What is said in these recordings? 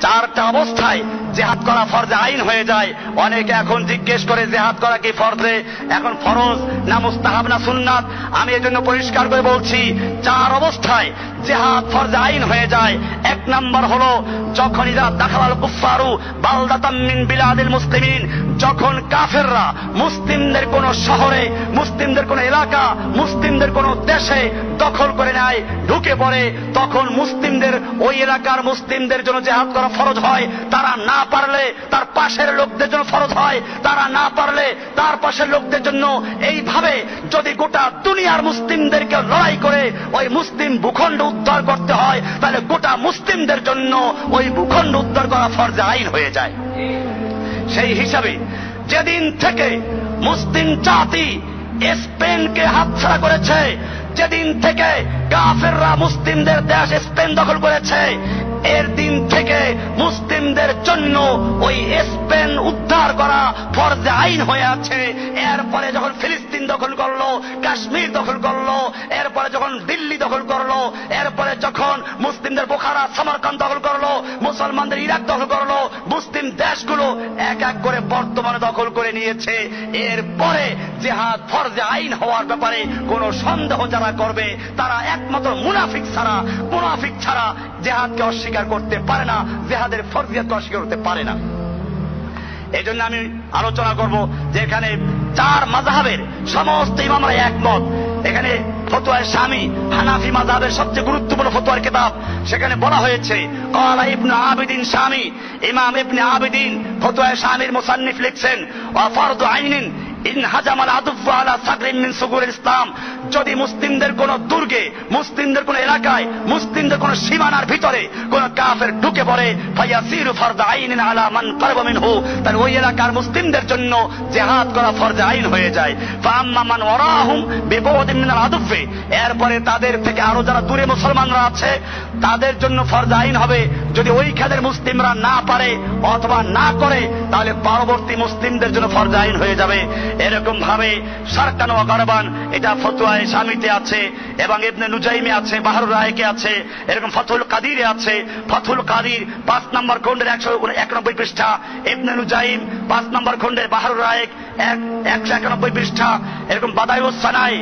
চারটা অবস্থায় জেহাদ করা ফরজে আইন হয়ে যায়। অনেকে এখন জিজ্ঞেস করে জেহাদ করা কি ফরজে এখন ফরজ না মুস্তাহাব না সুন্নাত? আমি এজন্য পরিষ্কার করে বলছি, চার অবস্থায় জেহাদ ফরজে আইন হয়ে যায়। এক নাম্বার হলো, যখন ইরা দাখালাল কুফারু বালদাতাম মিন বিলাদিল মুসলিমিন, যখন কাফেররা মুসলিমদের কোন শহরে মুসলিমদের এলাকা মুসলিমদের কোন দেশে দখল করে নেয় ঢুকে পড়ে, তখন মুসলিমদের ওই এলাকার মুসলিমদের জন্য জেহাদ করা ফরজ হয়। তারা না পারলে তার পাশের লোকদের জন্য ফরজ হয়। তারা না পারলে তার পাশের লোকদের জন্য এইভাবে যদি গোটা দুনিয়ার মুসলিমদেরকে লড়াই করে ওই মুসলিম ভূখণ্ড উদ্ধার করতে হয়, তাহলে গোটা মুসলিমদের জন্য ওই ভূখণ্ড উদ্ধার করা ফরজে আইন হয়ে যায়। সেই হিসাবে যেদিন থেকে মুসলিম জাতি স্পেনকে হাতছাড়া করেছে। যেদিন থেকে কাফেররা মুসলিমদের দেশ স্পেন দখল করেছে, এর দিন থেকে মুসলিমদের জন্য ওই স্পেন উদ্ধার করা ফরজে আইন হয়ে আছে। এরপরে যখন ফিলিস্তিন দখল করল, কাশ্মীর দখল করল, এরপরে যখন দিল্লি দখল করল, এরপরে যখন মুসলিমদের বোখারা সামারকান দখল করল, মুসলমানদের ইরাক দখল করল, মুসলিম দেশগুলো এক এক করে বর্তমানে দখল করে নিয়েছে। এরপরে জেহাদ ফরজে আইন হওয়ার ব্যাপারে কোনো সন্দেহ যারা করবে, তারা একমাত্র মুনাফিক ছাড়া মুনাফিক ছাড়া জেহাদকে অস্বীকার করতে পারে না, জেহাদের ফরজিয়াতকে অস্বীকার করতে পারে না। এই জন্য আমি আলোচনা করব যে এখানে চার মাজাহাবের সমস্ত ইমামরা একমত। এখানে ফতোয়ার স্বামী হানাফি মাজাবের সবচেয়ে গুরুত্বপূর্ণ ফতোয়ার কিতাব। সেখানে বলা হয়েছে, কলা ইবনে আবেদিন স্বামী ইমাম ইবনে আবিদিন ফতোয়ার স্বামীর মুসান্নিফ লিখছেন ওয়াফারদ আইনিন ইসলাম। যদি মুসলিমদের কোন দুর্গে, মুসলিমদের কোন এলাকায়, মুসলিমদের কোন সীমানার ভিতরে কোন কাফের ঢুকে পড়ে, ফায়াসিরু ফরদ আইনিন আলা মান করবা তাহলে ওই এলাকার মুসলিমদের জন্য জিহাদ করা ফরজ আইন হয়ে যায়। ফাম্মা মান ওয়ারাহুম বিপদিন মিনাল আদুফে এরপরে তাদের থেকে আরও যারা দূরে মুসলমানরা আছে, তাদের জন্য ফরজ আইন হবে যদি ওই খাদের মুসলিমরা না পারে অথবা না করে, তাহলে পরবর্তী মুসলিমদের জন্য ফরজ আইন হয়ে যাবে। এরকম ভাবে সারকানো গরবান, এটা ফতুয়ায় স্বামীতে আছে এবং ইবনে নুজাইমে আছে, বাহারুর রায়কে আছে, এরকম ফতুল কাদিরে আছে। ফতুল কাদির পাঁচ নম্বর খন্ডের একশো একানব্বই পৃষ্ঠা, ইবনে নুজাইম পাঁচ নম্বর খন্ডের বাহারুর রায়েক এক একশো একানব্বই পৃষ্ঠা, এরকম বাদায়ুস সানাই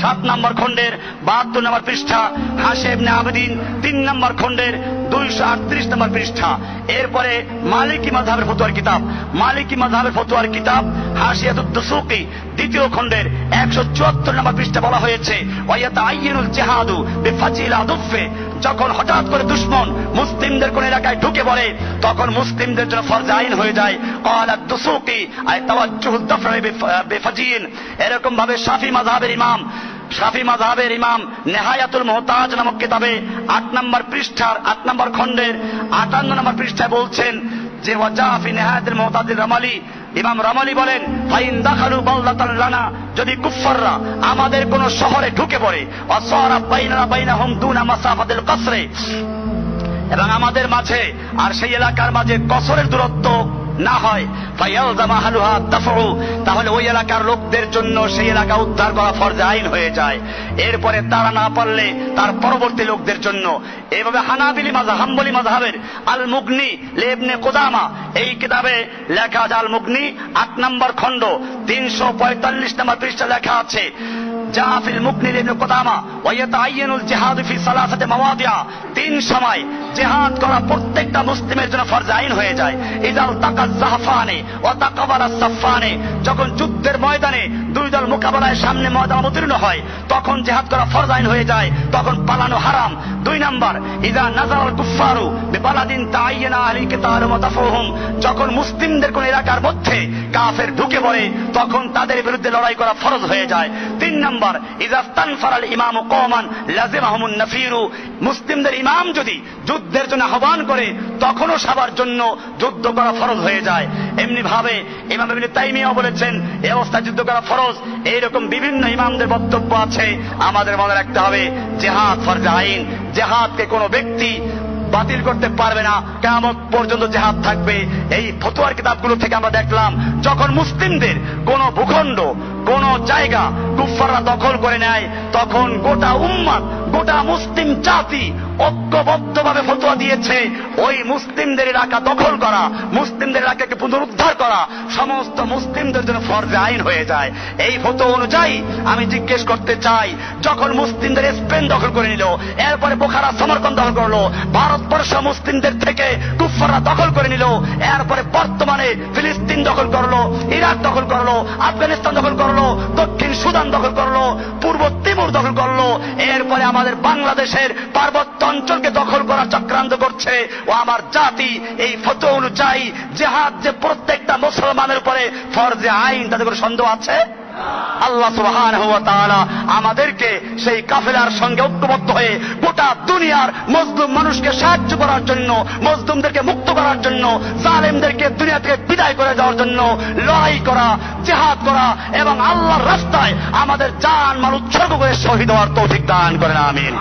সাত নম্বর খন্ডের বাহাত্তর নম্বর পৃষ্ঠা হাসে ইবনে আবেদিন তিন নম্বর খন্ডের দুইশো আটত্রিশ নম্বর পৃষ্ঠা। এরপরে মালিকি মাধাবের ফতুয়ার কিতাব। মালিকি মাধাবের ফতুয়ার কিতাব হাসিয়াতুদ্দসুকি দ্বিতীয় খণ্ডের একশো চুয়াত্তর নম্বর পৃষ্ঠা বলা হয়েছে ওয়াইয়াতা আইয়িনুল জেহাদু বিফাজিল আদুফে যখন হঠাৎ করে দুশ্মন মুসলিমদের কোন এলাকায় ঢুকে পড়ে, তখন মুসলিমদের জন্য ফরজ আইন হয়ে যায়। কলা দুসুকি আই তাওয়াজ্জুহুদ দফরে বেফাজিন এরকম ভাবে শাফি মাযহাবের ইমাম, শাফি মাযহাবের ইমাম নেহায়াতুল মোহতাজ নামক কিতাবে আট নম্বর পৃষ্ঠার, আট নম্বর খণ্ডের আটান্ন নম্বর পৃষ্ঠায় বলছেন যে ওয়াজাফি নেহায়াতুল মোহতাজের রামালি ইমাম রামালি বলেন, ফাইন দাখালু বাল্লাতান লানা, যদি কুফাররা আমাদের কোন শহরে ঢুকে পড়ে অসরা বাইনা বাইনা হুম দুনা মাসাফাতিল কসরে, এবং আমাদের মাঝে আর সেই এলাকার মাঝে কসরের দূরত্ব না হয় তাহলে ওই এলাকার লোকদের জন্য সেই এলাকা উদ্ধার করা ফরজ আইন হয়ে যায়। এরপরে তারা না পারলে তার পরবর্তী লোকদের জন্য। এইভাবে হানাবিলি মাজা হাম্বলি মাজহাবের আল মুগনি লেবনে কোদামা, এই কিতাবে লেখা আছে আল মুগনি আট নম্বর খণ্ড, তিনশো পঁয়তাল্লিশ নম্বর পৃষ্ঠা লেখা আছে জাহাফিল মুকনির ইবনে কোদামা ওয়ায়াতাআইয়ানুল জিহাদ ফি সালাসাতি মাওয়াদিআ, তিন সময় জিহাদ করা প্রত্যেকটা মুসলিমের জন্য ফরজ আইন হয়ে যায়। ইদাল তাকাজ জাহফানে ওয়া তাকাবালা সাফানে যখন যুদ্ধের ময়দানে দুই দল মোকাবেলায় সামনে ময়দান অবতীর্ণ হয়, তখন জিহাদ করা ফরজ আইন হয়ে যায়, তখন পালানো হারাম। দুই নাম্বার, ইদা নাজারাল কুফফারু বিবালাদিন তাআইয়ানা আলী কিতাল মুতাফাহুম যখন মুসলিমদের কোন এলাকার মধ্যে কাফের ঢুকে পড়ে, তখন তাদের বিরুদ্ধে লড়াই করা ফরজ হয়ে যায়। তিন নাম্বার ইজাস্তান ফারাল ইমাম কমান লাজিমাহুমুন নাফিরু। মুসলিমদের ইমাম যদি যুদ্ধের জন্য আহ্বান করে তখনও সবার জন্য যুদ্ধ করা ফরজ হয়ে যায়। এমনি ভাবে ইমাম ইবনে তাইমিয়াও বলেছেন এই অবস্থায় যুদ্ধ করা ফরজ। এইরকম বিভিন্ন ইমামদের বক্তব্য আছে। আমাদের মনে রাখতে হবে, জেহাদ ফরজ আইন। জেহাদকে কোনো ব্যক্তি বাতিল করতে পারবে না। কেমন পর্যন্ত জেহাদ থাকবে। এই ফতোয়ার কিতাবগুলো থেকে আমরা দেখলাম, যখন মুসলিমদের কোন ভূখণ্ড কোন জায়গা কুফাররা দখল করে নেয়, তখন গোটা উম্মাদ, গোটা মুসলিম জাতি ঐক্যবদ্ধভাবে ফতোয়া দিয়েছে, ওই মুসলিমদের এলাকা দখল করা, মুসলিমদের এলাকাকে পুনরুদ্ধার করা, সমস্ত মুসলিমদের জন্য ফরজে আইন হয়ে যায়। এই ফটো অনুযায়ী আমি জিজ্ঞেস করতে চাই, যখন মুসলিমদের স্পেন দখল করে নিল, এরপরে বোখারা সমর্পণ দখল করল, ভারতবর্ষ মুসলিমদের থেকে কুফাররা দখল করে নিল, এরপরে বর্তমানে ফিলিস্তিন দখল করল, ইরাক দখল করল, আফগানিস্তান দখল করল দক্ষিণ সুদান দখল করল, পূর্ব তিমুর দখল করল। এরপরে আমাদের বাংলাদেশের পার্বত্য অঞ্চলকে দখল করার চক্রান্ত করছে। ও আমার জাতি, এই ফটো অনুযায়ী জেহাদ যে প্রত্যেকটা মুসলমানের উপরে ফরজে আইন তাদের কোনো সন্দেহ আছে? আল্লাহ তাআলা আমাদেরকে সেই কাফেলার সঙ্গে ঐক্যবদ্ধ হয়ে গোটা দুনিয়ার মানুষকে সাহায্য করার জন্য মজদুমদেরকে মুক্ত করার জন্য, জালেমদেরকে দুনিয়া থেকে বিদায় করে দেওয়ার জন্য লড়াই করা, জেহাদ করা এবং আল্লাহর রাস্তায় আমাদের জান মানুষ উৎসর্গ করে শহীদ হওয়ার তৌফিক দান করেন, আমিন।